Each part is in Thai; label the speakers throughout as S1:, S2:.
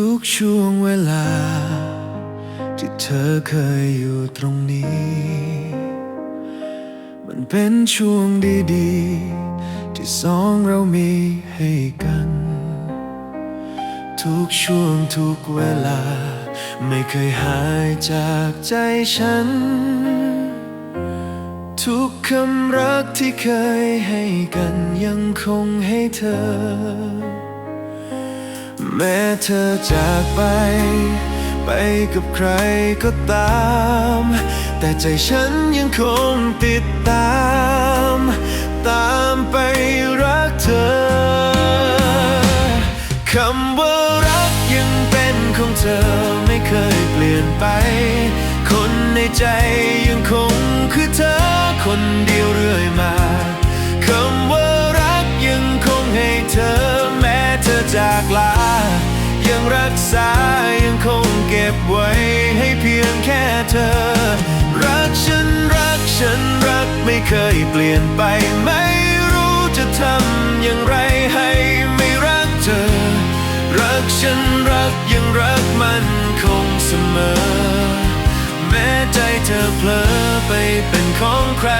S1: ทุกช่วงเวลา ที่เธอเคยอยู่ตรงนี้ มันเป็นช่วงดีๆ ที่สองเรามีให้กัน ทุกช่วงทุกเวลา ไม่เคยหายจากใจฉัน ทุกคำรักที่เคยให้กันยังคงให้เธอ แม้เธอจากไป ไปกับใครก็ตาม แต่ใจฉันยังคงติดตาม ตามไปรักเธอคำว่ารักยังเป็นของเธอไม่เคยเปลี่ยนไป คนในใจยังคงคือเธอคนเดียวเรื่อยมา บไว้ให้เพียงแค่เธอ รักฉันรักฉันรักไม่เคยเปลี่ยนไป ไม่รู้จะทำอย่างไรให้ไม่รักเธอ รักฉันรักยังรักมันคงเสมอ แม้ใจเธอเผลอไปเป็นของใคร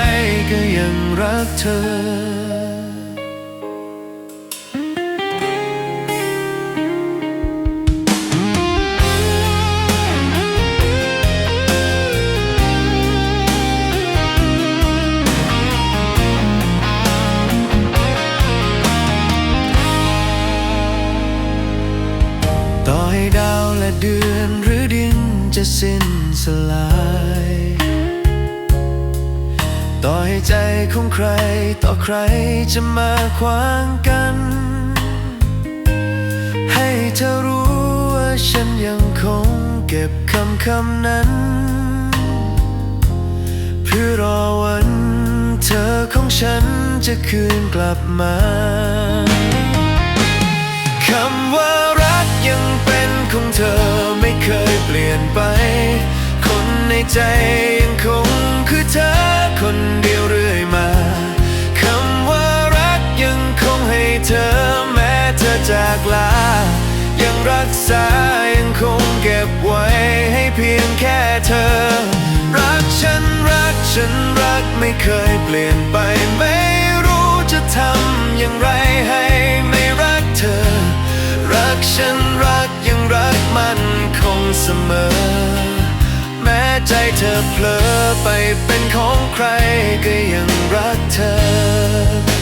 S1: ก็ยังรักเธอ เดือนหรือดินจะสิ้นสลาย ต่อให้ใจของใครต่อใครจะมาขวางกัน ให้เธอรู้ว่าฉันยังคงเก็บคำคำนั้น เพื่อรอวันเธอของฉันจะคืนกลับมา เธอแม้เธอจากลา ยังรักษายังคงเก็บไว้ให้เพียงแค่เธอ รักฉันรักฉันรักไม่เคยเปลี่ยนไปไม่รู้จะทำอย่างไรให้ไม่รักเธอ รักฉันรักยังรักมันคงเสมอ แม้ใจเธอเผลอไปเป็นของใครก็ยังรักเธอ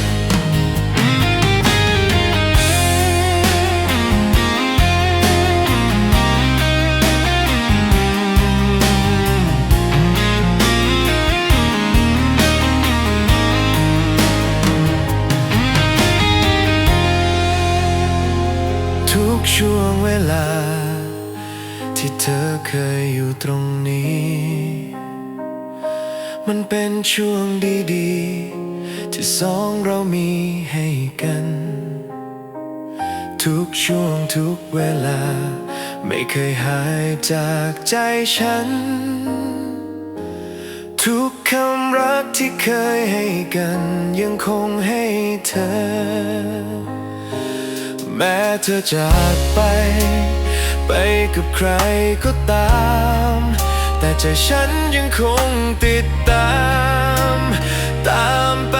S1: กช่วงเวลา ที่เธอเคยอยู่ตรงนี้ มันเป็นช่วงดีๆ ที่สองเรามีให้กัน ทุกช่วงทุกเวลา ไม่เคยหายจากใจฉัน ทุกคำรักที่เคยให้กัน ยังคงให้เธอ แม้เธอจากไป ไปกับใครก็ตาม แต่ใจฉันยังคงติดตาม ตามไป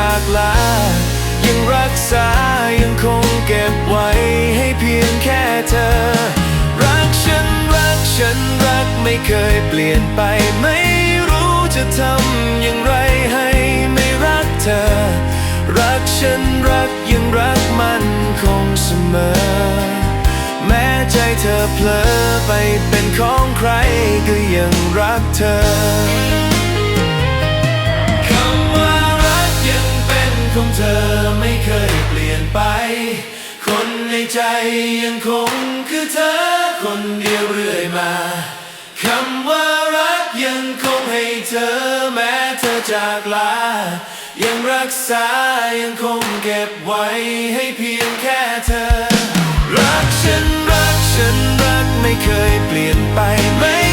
S1: จากลา ยังรักษายังคงเก็บไว้ให้เพียงแค่เธอ รักฉันรักฉันรักไม่เคยเปลี่ยนไปไม่รู้จะทำอย่างไรให้ไม่รักเธอ รักฉันรักยังรักมันคงเสมอ แม้ใจเธอเผลอไปเป็นของใครก็ยังรักเธอ เธอไม่เคยเปลี่ยนไป คนในใจยังคงคือเธอคนเดียวเรื่อยมาคำว่ารักยังคงให้เธอแม้เธอจากลา ยังรักษายังคงเก็บไว้ให้เพียงแค่เธอ รักฉันรักฉันรักไม่เคยเปลี่ยนไปไม่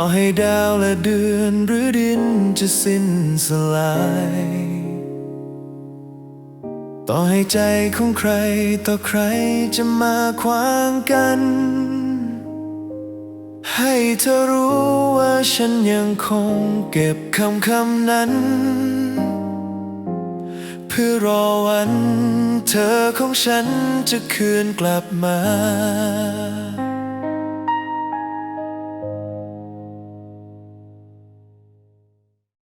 S1: ต่อให้ดาวและเดือนหรือดินจะสิ้นสลาย ต่อให้ใจของใครต่อใครจะมาขวางกัน ให้เธอรู้ว่าฉันยังคงเก็บคำคำนั้น เพื่อรอวันเธอของฉันจะคืนกลับมา